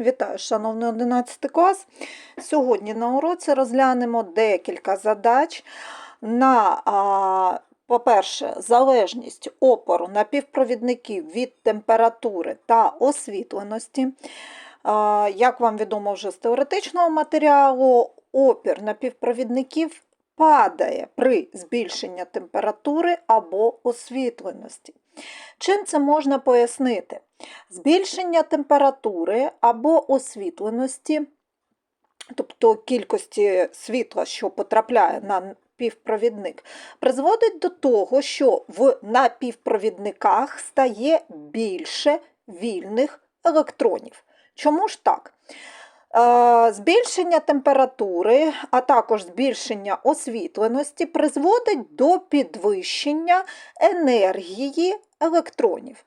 Вітаю, шановний 11 клас. Сьогодні на уроці розглянемо декілька задач на, по-перше, залежність опору напівпровідників від температури та освітленості. Як вам відомо вже з теоретичного матеріалу, опір напівпровідників падає при збільшенні температури або освітленості. Чим це можна пояснити? Збільшення температури або освітленості, тобто кількості світла, що потрапляє на напівпровідник, призводить до того, що в напівпровідниках стає більше вільних електронів. Чому ж так? Е, Збільшення температури, а також збільшення освітленості призводить до підвищення енергії електронів.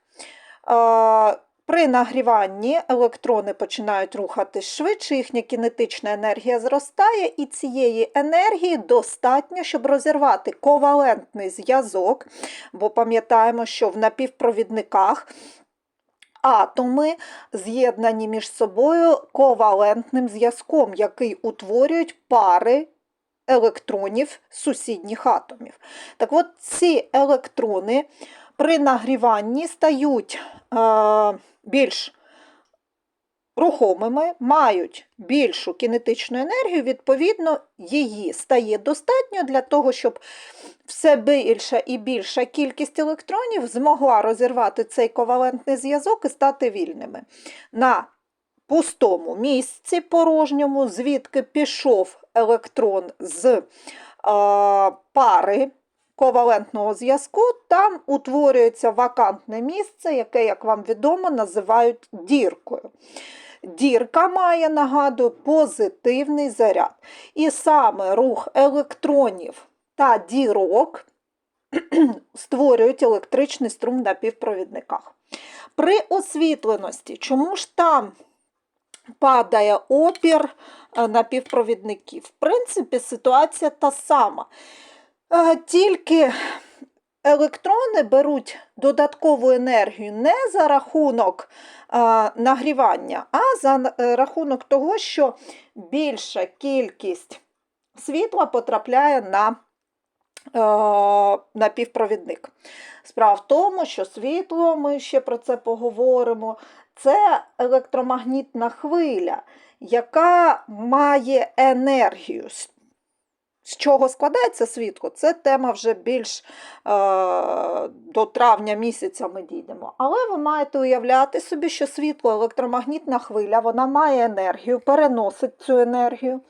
Е, При нагріванні електрони починають рухатись швидше, їхня кінетична енергія зростає, і цієї енергії достатньо, щоб розірвати ковалентний зв'язок, бо пам'ятаємо, що в напівпровідниках атоми з'єднані між собою ковалентним зв'язком, який утворюють пари електронів сусідніх атомів. Так от ці електрони при нагріванні стають е, більш рухомими, мають більшу кінетичну енергію, відповідно, її стає достатньо для того, щоб все більша і більша кількість електронів змогла розірвати цей ковалентний зв'язок і стати вільними. На пустому місці порожньому, звідки пішов електрон з е, пари ковалентного зв'язку, там утворюється вакантне місце, яке, як вам відомо, називають діркою. Дірка має, нагадую, позитивний заряд. І саме рух електронів та дірок створюють електричний струм на півпровідниках. При освітленості, чому ж там падає опір е, напівпровідників? В принципі, ситуація та сама. Е, Тільки електрони беруть додаткову енергію не за рахунок е, нагрівання, а за е, рахунок того, що більша кількість світла потрапляє на е, напівпровідник. Справа в тому, що світло, ми ще про це поговоримо, це електромагнітна хвиля, яка має енергію. З- чого складається світло? Це тема вже більш е, до травня місяця ми дійдемо. Але ви маєте уявляти собі, що світло електромагнітна хвиля, вона має енергію, переносить цю енергію.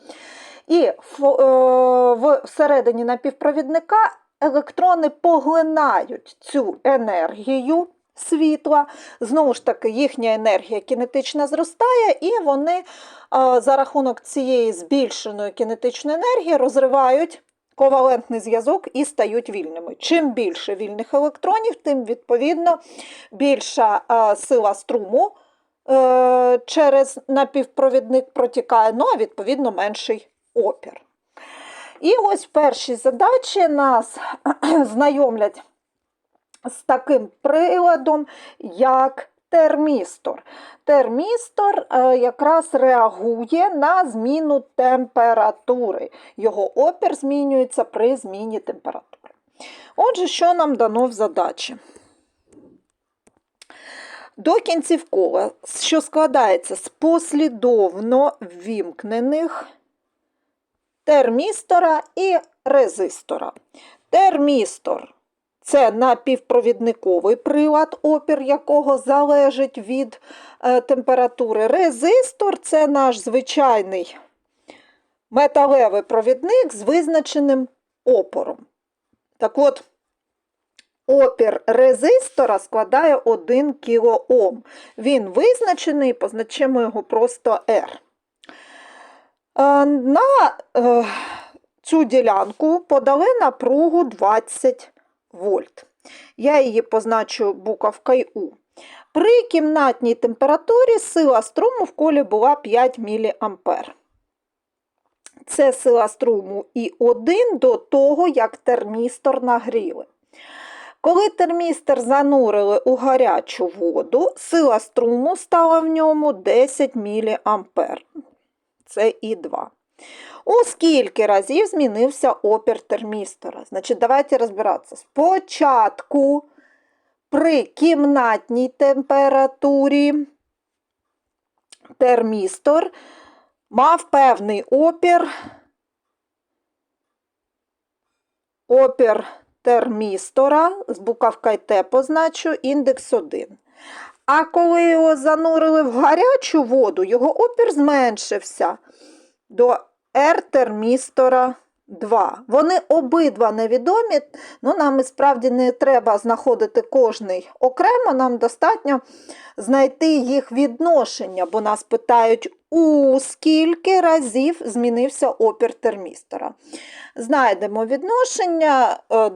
І в, е, в- всередині напівпровідника електрони поглинають цю енергію світла. Знову ж таки, їхня енергія кінетична зростає, і вони за рахунок цієї збільшеної кінетичної енергії розривають ковалентний зв'язок і стають вільними. Чим більше вільних електронів, тим відповідно більша сила струму е, через напівпровідник протікає, ну а відповідно менший опір. І ось перші задачі нас знайомлять з таким приладом, як термістор. Термістор е, якраз реагує на зміну температури. Його опір змінюється при зміні температури. Отже, що нам дано в задачі? До кінців кола, що складається з послідовно ввімкнених термістора і резистора. Термістор це напівпровідниковий прилад, опір якого залежить від е, температури. Резистор це наш звичайний металевий провідник з визначеним опором. Так от, опір резистора складає 1 кОм. Він визначений, позначимо його просто R. Е, На е, цю ділянку подали напругу 20 вольт. Я її позначу буковкою У. При кімнатній температурі сила струму в колі була 5 мА. Це сила струму І1 до того, як термістор нагріли. Коли термістр занурили у гарячу воду, сила струму стала в ньому 10 мА. Це І2. У скільки разів змінився опір термістора? Значить, давайте розбиратися. Спочатку при кімнатній температурі термістор мав певний опір. Опір термістора, з буковкою Т позначу, індекс 1. А коли його занурили в гарячу воду, його опір зменшився до R термістора 2. Вони обидва невідомі, ну нам і справді не треба знаходити кожний окремо, нам достатньо знайти їх відношення, бо нас питають, у скільки разів змінився опір термістора. Знайдемо відношення е,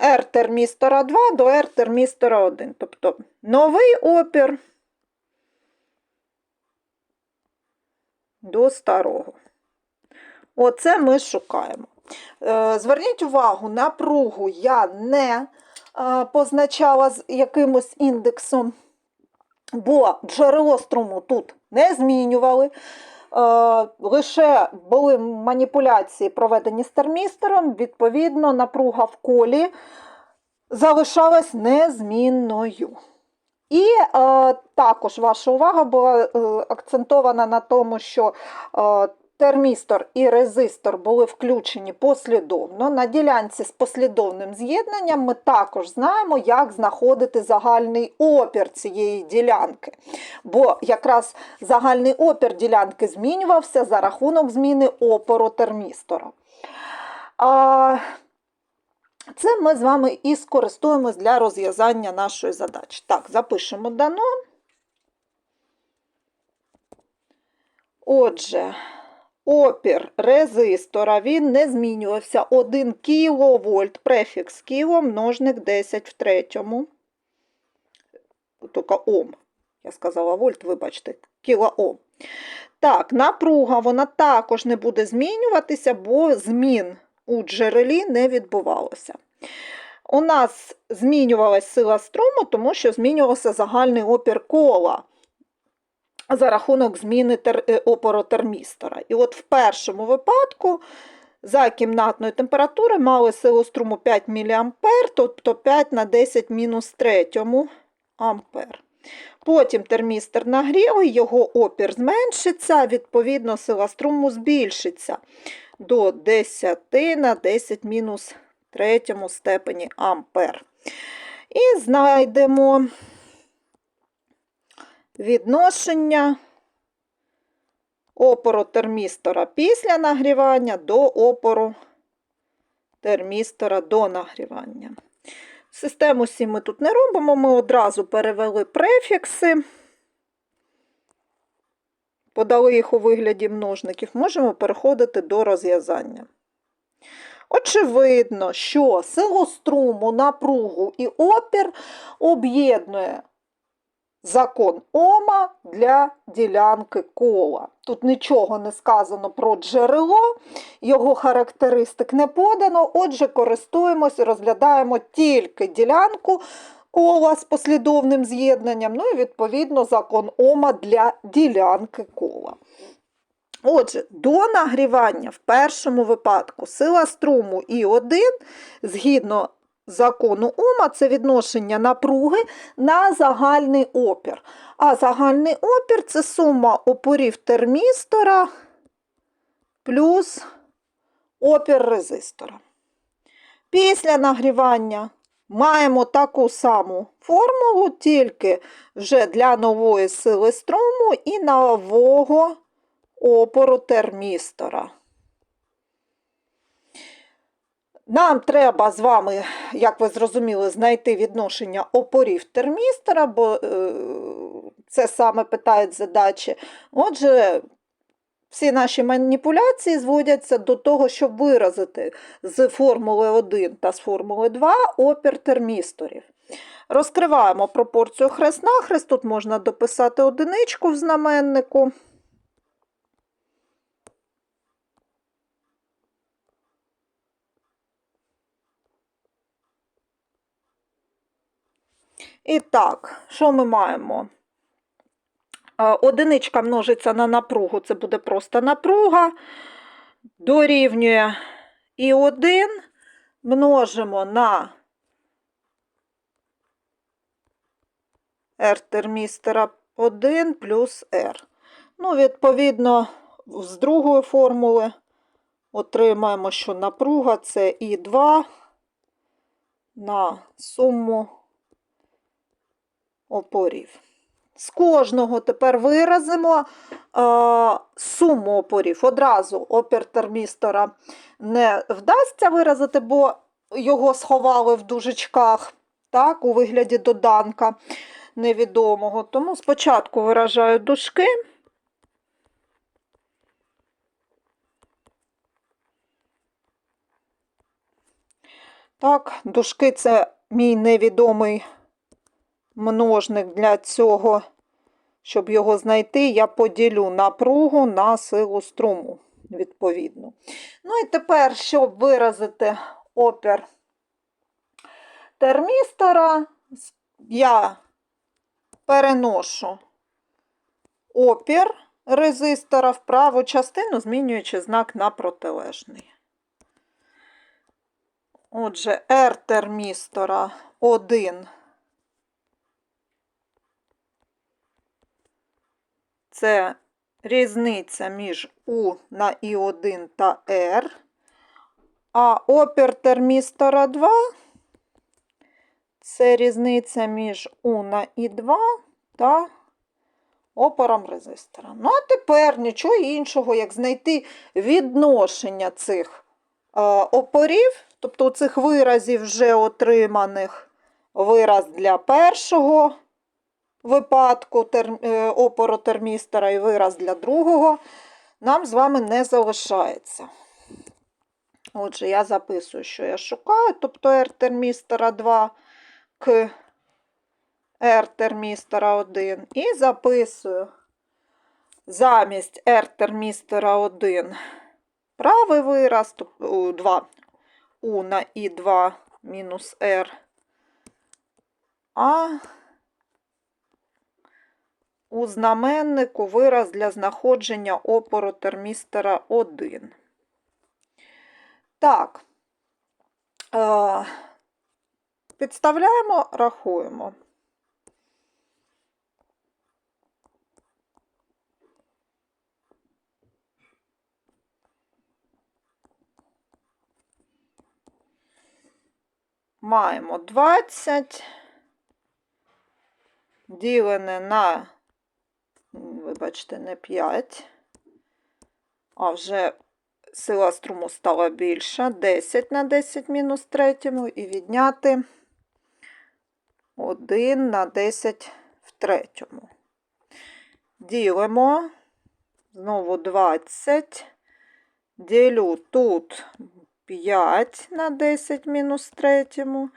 R термістора 2 до R термістора 1. Тобто новий опір до старого. Оце ми шукаємо. Е, Зверніть увагу, напругу я не е, позначала з якимось індексом, бо джерело струму тут не змінювали. Е, Лише були маніпуляції, проведені з термістером, відповідно, напруга в колі залишалась незмінною. І е, також ваша увага була е, акцентована на тому, що е, термістор і резистор були включені послідовно. На ділянці з послідовним з'єднанням ми також знаємо, як знаходити загальний опір цієї ділянки. Бо якраз загальний опір ділянки змінювався за рахунок зміни опору термістора. А, це ми з вами і скористуємось для розв'язання нашої задачі. Так, запишемо дано. Отже, опір резистора він не змінювався 1 кВт, префікс кіло, множник 10 в третьому. Тільки Ом. Я сказала вольт, вибачте, кілоом. Так, напруга вона також не буде змінюватися, бо змін у джерелі не відбувалося. У нас змінювалася сила струму, тому що змінювався загальний опір кола за рахунок зміни е, опору термістора. І от в першому випадку за кімнатної температури мали силу струму 5 мА, тобто 5 на 10 мінус 3 ампер. Потім термістор нагріли, його опір зменшиться, відповідно, сила струму збільшиться до 10 на 10 мінус третьому степені ампер. І знайдемо відношення опору термістора після нагрівання до опору термістора до нагрівання. Систему сі ми тут не робимо, ми одразу перевели префікси, подали їх у вигляді множників, можемо переходити до розв'язання. Очевидно, що силу струму, напругу і опір об'єднує закон Ома для ділянки кола. Тут нічого не сказано про джерело, його характеристик не подано, отже, користуємось розглядаємо тільки ділянку кола з послідовним з'єднанням, ну і відповідно закон Ома для ділянки кола. Отже, до нагрівання в першому випадку сила струму І1 згідно закону Ома це відношення напруги на загальний опір. А загальний опір це сума опорів термістора плюс опір резистора. Після нагрівання маємо таку саму формулу, тільки вже для нової сили струму і нового опору термістора. Нам треба з вами, як ви зрозуміли, знайти відношення опорів термістора, бо е, це саме питають задачі. Отже, всі наші маніпуляції зводяться до того, щоб виразити з формули 1 та з формули 2 опір термісторів. Розкриваємо пропорцію хрест нахрест. Тут можна дописати одиничку в знаменнику. І так, що ми маємо? Одиничка множиться на напругу, це буде просто напруга. Дорівнює і 1 множимо на R термістера 1 плюс R. Ну, відповідно, з другої формули отримаємо, що напруга це І2 на суму опорів. З кожного тепер виразимо е, суму опорів. Одразу опір термістора не вдасться виразити, бо його сховали в дужечках, так, у вигляді доданка невідомого. Тому спочатку виражаю дужки. Так, дужки це мій невідомий множник для цього, щоб його знайти, я поділю напругу на силу струму, відповідно. Ну і тепер, щоб виразити опір термістора, я переношу опір резистора в праву частину, змінюючи знак на протилежний. Отже, R термістора 1 це різниця між У на І1 та R, а опір термістора 2 це різниця між У на І2 та опором резистора. Ну, а тепер нічого іншого, як знайти відношення цих е, опорів, тобто цих виразів вже отриманих вираз для першого випадку е, опору термістора і вираз для другого, нам з вами не залишається. Отже, я записую, що я шукаю, тобто R термістора 2 к R термістора 1 і записую замість R термістора 1 правий вираз, тобто 2 У на І2 мінус R, а у знаменнику вираз для знаходження опору термістора 1. Так, е, підставляємо, рахуємо. Маємо 20 ділене на, вибачте, не 5, а вже сила струму стала більша, 10 на 10 мінус третьому, і відняти 1 на 10 в третьому. Ділимо, знову 20, ділю тут 5 на 10 мінус третьому.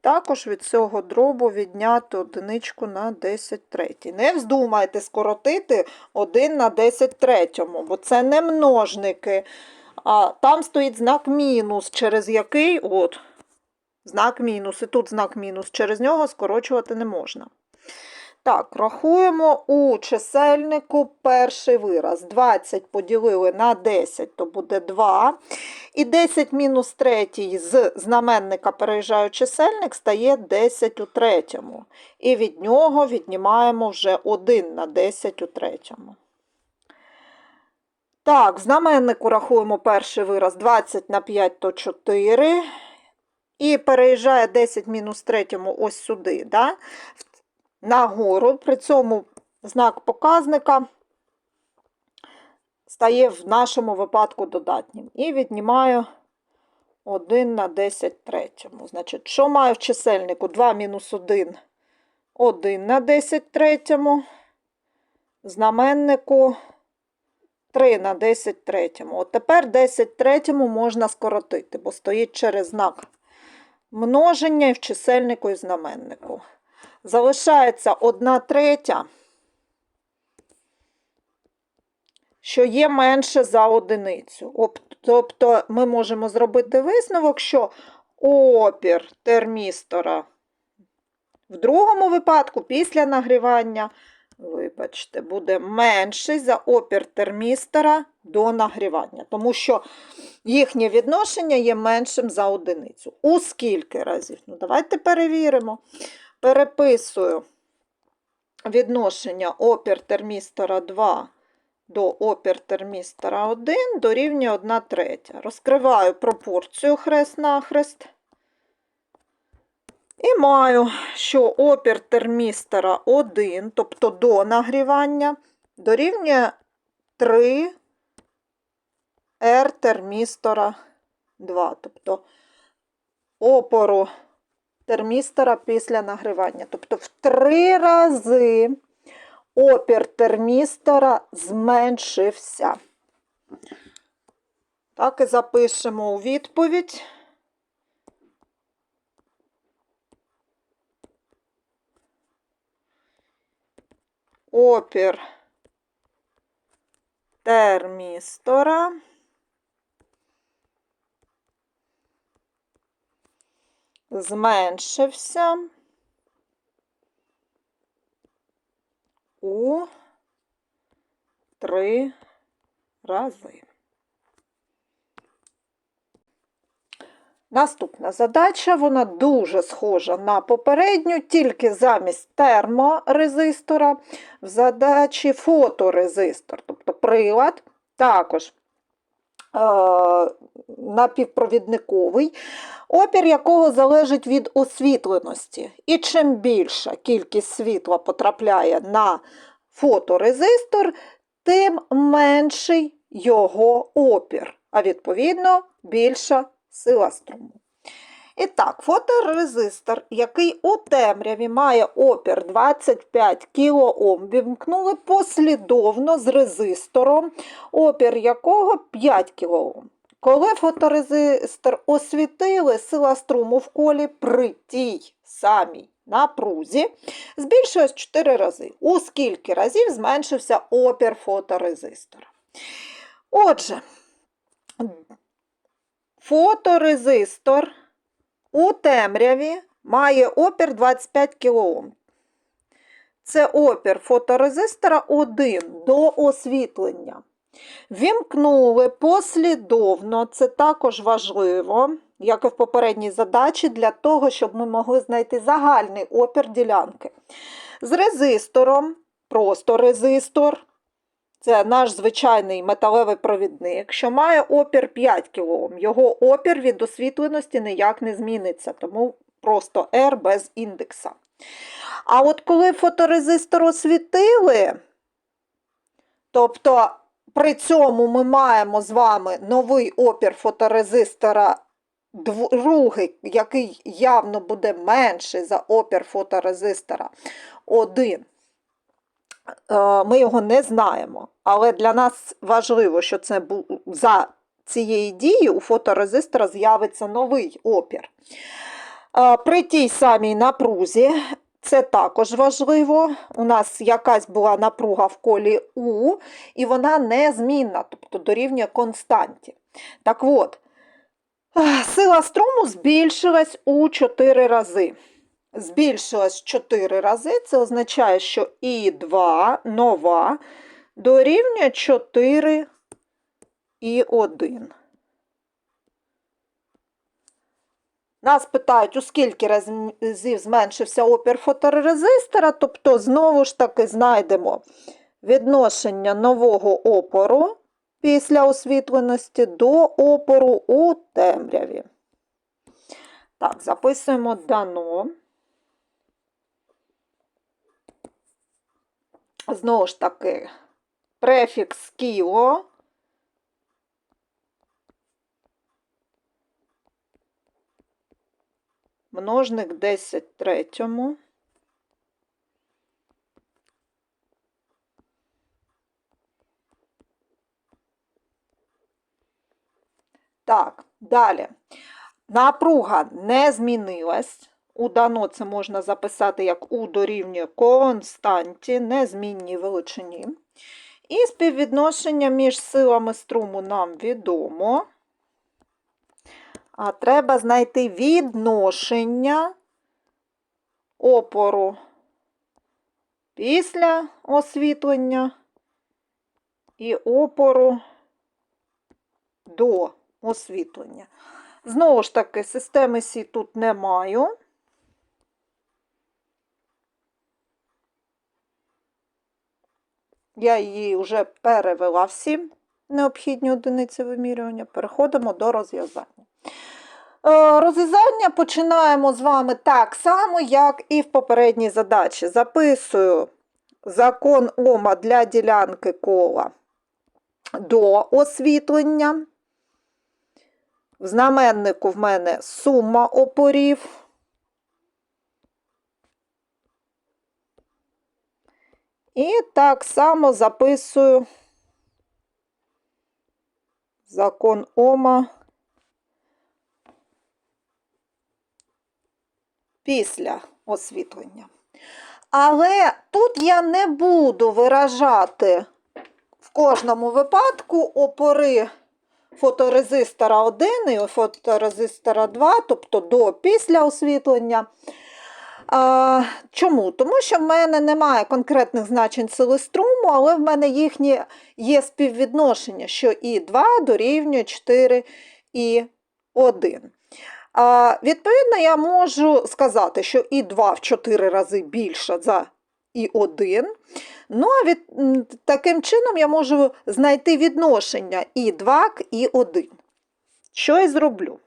Також від цього дробу відняти одиничку на 10 третій. Не вздумайте скоротити 1 на 10 третьому, бо це не множники. А там стоїть знак мінус, через який от, знак мінус, і тут знак мінус, через нього скорочувати не можна. Так, рахуємо у чисельнику перший вираз. 20 поділили на 10, то буде 2. І 10 мінус 3 з знаменника переїжджаю чисельник, стає 10 у третьому. І від нього віднімаємо вже 1 на 10 у третьому. Так, знаменнику рахуємо перший вираз 20 на 5 то 4. І переїжджає 10 мінус третьому ось сюди. Да? Нагору, при цьому знак показника стає в нашому випадку додатнім. І віднімаю 1 на 10 третьому. Значить, що маю в чисельнику? 2 мінус 1 1 на 10 третьому. Знаменнику 3 на 10 третьому. От тепер 10 третьому можна скоротити, бо стоїть через знак множення і в чисельнику і знаменнику. Залишається 1 третя, що є менше за одиницю. Тобто ми можемо зробити висновок, що опір термістора В другому випадку, після нагрівання, вибачте, буде менший за опір термістора до нагрівання, тому що їхнє відношення є меншим за одиницю. У скільки разів? Ну, давайте перевіримо. Переписую відношення опір термістора 2 до опір термістора 1 дорівнює 1 третя. Розкриваю пропорцію хрест-нахрест. І маю, що опір термістора 1, тобто до нагрівання, дорівнює 3 R термістора 2, тобто опору термістора після нагрівання. Тобто в три рази опір термістора зменшився. Так і запишемо у відповідь. Опір термістора зменшився у три рази. Наступна задача, вона дуже схожа на попередню, тільки замість терморезистора в задачі фоторезистор, тобто прилад, також е, напівпровідниковий, опір якого залежить від освітленості. І чим більша кількість світла потрапляє на фоторезистор, тим менший його опір, а відповідно більша сила струму. І так, фоторезистор, який у темряві має опір 25 кОм, вімкнули послідовно з резистором, опір якого 5 кОм. Коли фоторезистор освітили, сила струму в колі при тій самій напрузі збільшилась 4 рази. У скільки разів зменшився опір фоторезистора? Отже, фоторезистор у темряві має опір 25 кОм. Це опір фоторезистора 1 до освітлення. Вімкнули послідовно, це також важливо, як і в попередній задачі, для того, щоб ми могли знайти загальний опір ділянки. З резистором, просто резистор, це наш звичайний металевий провідник, що має опір 5 кОм. Його опір від освітленості ніяк не зміниться, тому просто R без індекса. А от коли фоторезистор освітили, тобто при цьому ми маємо з вами новий опір фоторезистора другий, який явно буде менший за опір фоторезистора 1. Е, Ми його не знаємо, але для нас важливо, що це за цієї дії у фоторезистора з'явиться новий опір. Е, При тій самій напрузі це також важливо. У нас якась була напруга в колі У, і вона незмінна, тобто дорівнює константі. Так от, сила струму збільшилась у 4 рази. Збільшилась 4 рази, це означає, що І2 нова дорівнює 4 і 1. Нас питають, у скільки разів зменшився опір фоторезистора, тобто, знову ж таки, знайдемо відношення нового опору після освітленості до опору у темряві. Так, записуємо дано. Знову ж таки, префікс кіло. Множник 10 третьому. Так, далі. Напруга не змінилась. У дано це можна записати як У дорівнює константі, незмінній величині. І співвідношення між силами струму нам відомо. А треба знайти відношення опору після освітлення і опору до освітлення. Знову ж таки, системи Сі тут не маю. Я її вже перевела всі необхідні одиниці вимірювання. Переходимо до розв'язання. Е, Розв'язання починаємо з вами так само, як і в попередній задачі. Записую закон Ома для ділянки кола до освітлення. В знаменнику в мене сума опорів. І так само записую закон Ома після освітлення. Але тут я не буду виражати в кожному випадку опори фоторезистора 1 і фоторезистора 2, тобто до після освітлення. А, чому? Тому що в мене немає конкретних значень сили струму, але в мене їхні є співвідношення, що і 2 дорівнює 4 і 1. Відповідно, я можу сказати, що і 2 в 4 рази більше за і 1. Ну, а від, таким чином я можу знайти відношення і 2 к і 1. Що я зроблю?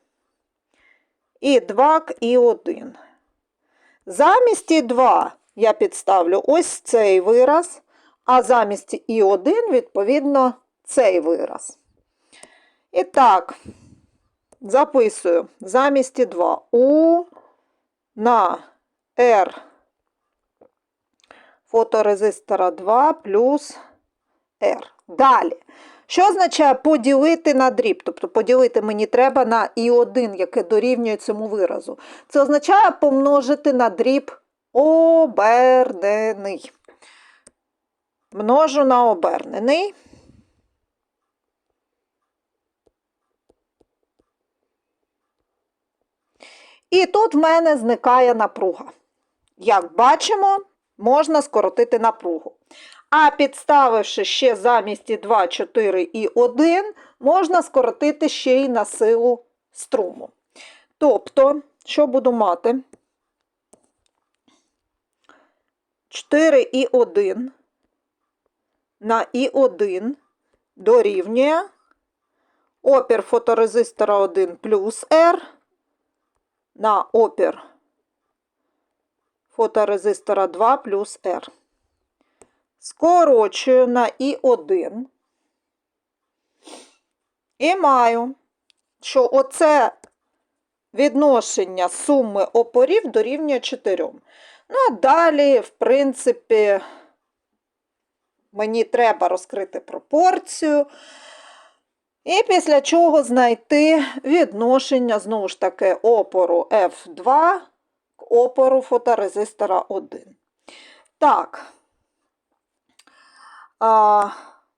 І 2 к і 1. Замість і 2 я підставлю ось цей вираз, а замість і 1, відповідно, цей вираз. І так, записую замість 2 У на R фоторезистора 2 плюс R. Далі. Що означає поділити на дріб? Тобто поділити мені треба на І1, яке дорівнює цьому виразу. Це означає помножити на дріб обернений. Множу на обернений. І тут в мене зникає напруга. Як бачимо, можна скоротити напругу. А підставивши ще замість і 2, 4 і 1, можна скоротити ще й на силу струму. Тобто, що буду мати? 4 і 1 на і 1 дорівнює опір фоторезистора 1 плюс R на опір фоторезистора 2 плюс R. Скорочую на І1 і маю, що оце відношення суми опорів дорівнює 4. Ну, а далі, в принципі, мені треба розкрити пропорцію. І після чого знайти відношення, знову ж таки, опору F2 к опору фоторезистора 1. Так, а,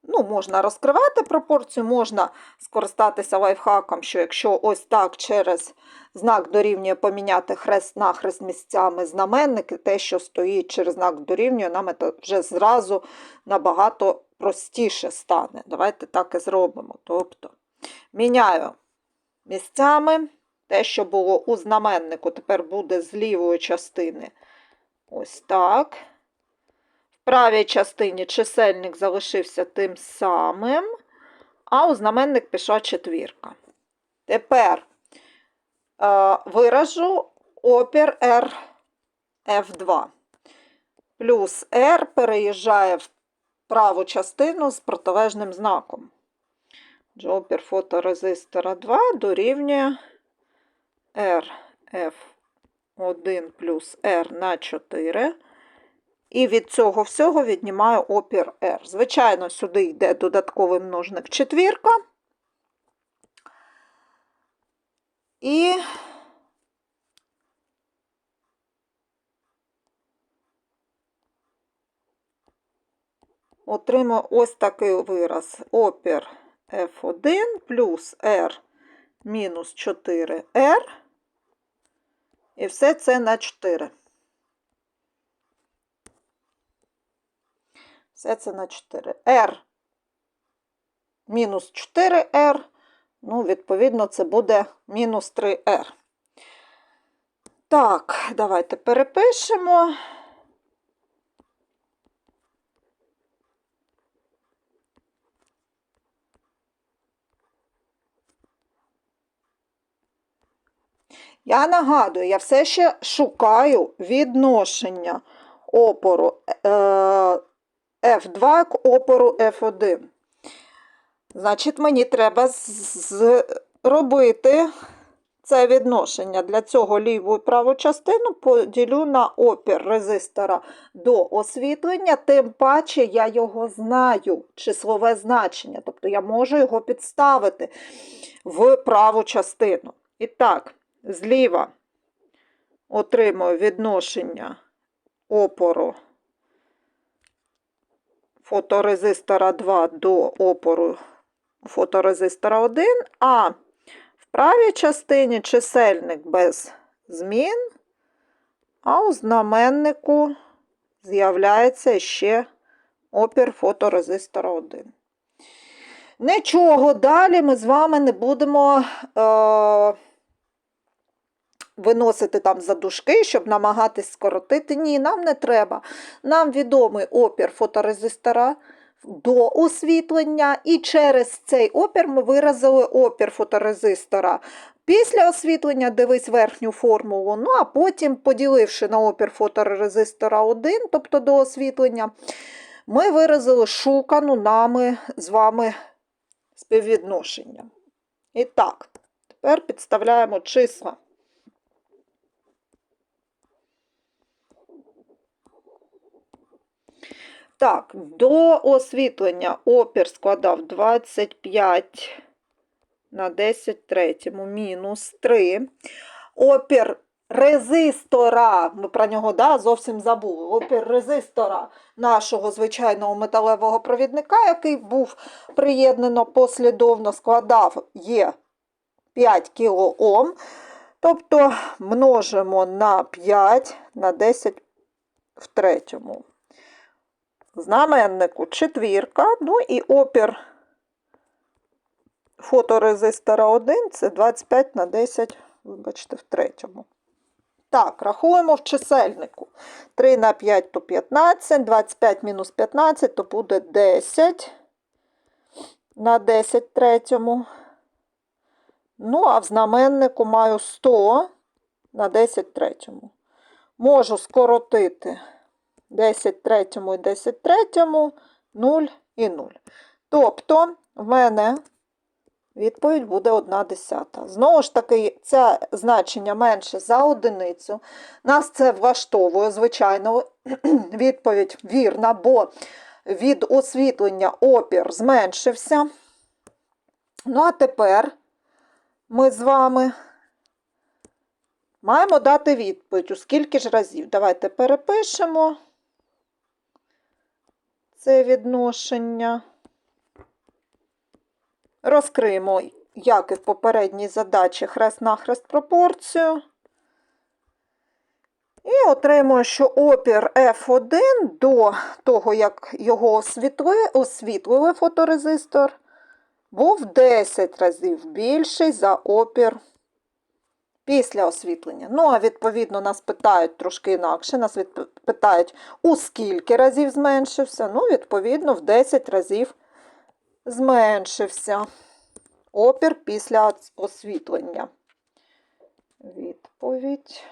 ну, можна розкривати пропорцію, можна скористатися лайфхаком, що якщо ось так через знак дорівнює поміняти хрест-нахрест місцями знаменники, те, що стоїть через знак дорівнює, нам це вже зразу набагато простіше стане. Давайте так і зробимо. Тобто міняю місцями те, що було у знаменнику, тепер буде з лівої частини. Ось так. В правій частині чисельник залишився тим самим, а у знаменник пішла четвірка. Тепер е, виражу опір R F2. Плюс R переїжджає в праву частину з протилежним знаком. Отже, Опір фоторезистора 2 дорівнює RF1 плюс R на 4. І від цього всього віднімаю опір R. Звичайно, сюди йде додатковий множник четвірка. І отримав ось такий вираз. Опір F1 плюс R мінус 4R. І все це на 4. Все це на 4. R мінус 4R. Ну, відповідно, це буде мінус 3R. Так, давайте перепишемо. Я нагадую, я все ще шукаю відношення опору е, F2 к опору F1. Значить, мені треба зробити це відношення. Для цього ліву і праву частину поділю на опір резистора до освітлення, тим паче я його знаю, числове значення. Тобто я можу його підставити в праву частину. І так, зліва отримую відношення опору фоторезистора 2 до опору фоторезистора 1, а в правій частині чисельник без змін, а у знаменнику з'являється ще опір фоторезистора 1. Нічого далі ми з вами не будемо е, виносити там за дужки, щоб намагатись скоротити. Ні, нам не треба. Нам відомий опір фоторезистора до освітлення, і через цей опір ми виразили опір фоторезистора. Після освітлення дивись верхню формулу, ну а потім, поділивши на опір фоторезистора 1, тобто до освітлення, ми виразили шукану нами з вами співвідношення. І так, тепер підставляємо числа. Так, до освітлення опір складав 25 на 10 третьому мінус 3. Опір резистора, ми про нього да, зовсім забули. Опір резистора нашого звичайного металевого провідника, який був приєднано послідовно, складав є 5 кОм. Тобто множимо на 5 на 10 в третьому знаменнику четвірка, ну і опір фоторезистора 1 це 25 на 10, вибачте, в третьому. Так, рахуємо в чисельнику. 3 на 5 то 15, 25 мінус 15 то буде 10 на 10 третьому. Ну, а в знаменнику маю 100 на 10 третьому. Можу скоротити 10 третьому і 10 третьому, 0 і 0. Тобто, в мене відповідь буде 1 десята. Знову ж таки, це значення менше за одиницю. Нас це влаштовує, звичайно, відповідь вірна, бо від освітлення опір зменшився. Ну, а тепер ми з вами маємо дати відповідь, у скільки ж разів. Давайте перепишемо це відношення. Розкриємо, як і в попередній задачі, хрест-нахрест пропорцію. І отримую, що опір F1 до того, як його освітлили, фоторезистор, був 10 разів більший за опір після освітлення. Ну, а відповідно, нас питають трошки інакше, нас питають, у скільки разів зменшився. Ну, відповідно, в 10 разів зменшився опір після освітлення. Відповідь.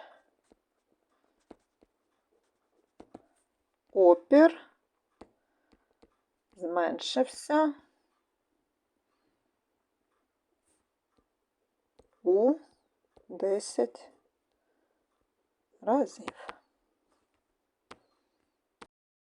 Опір зменшився у 10 разів.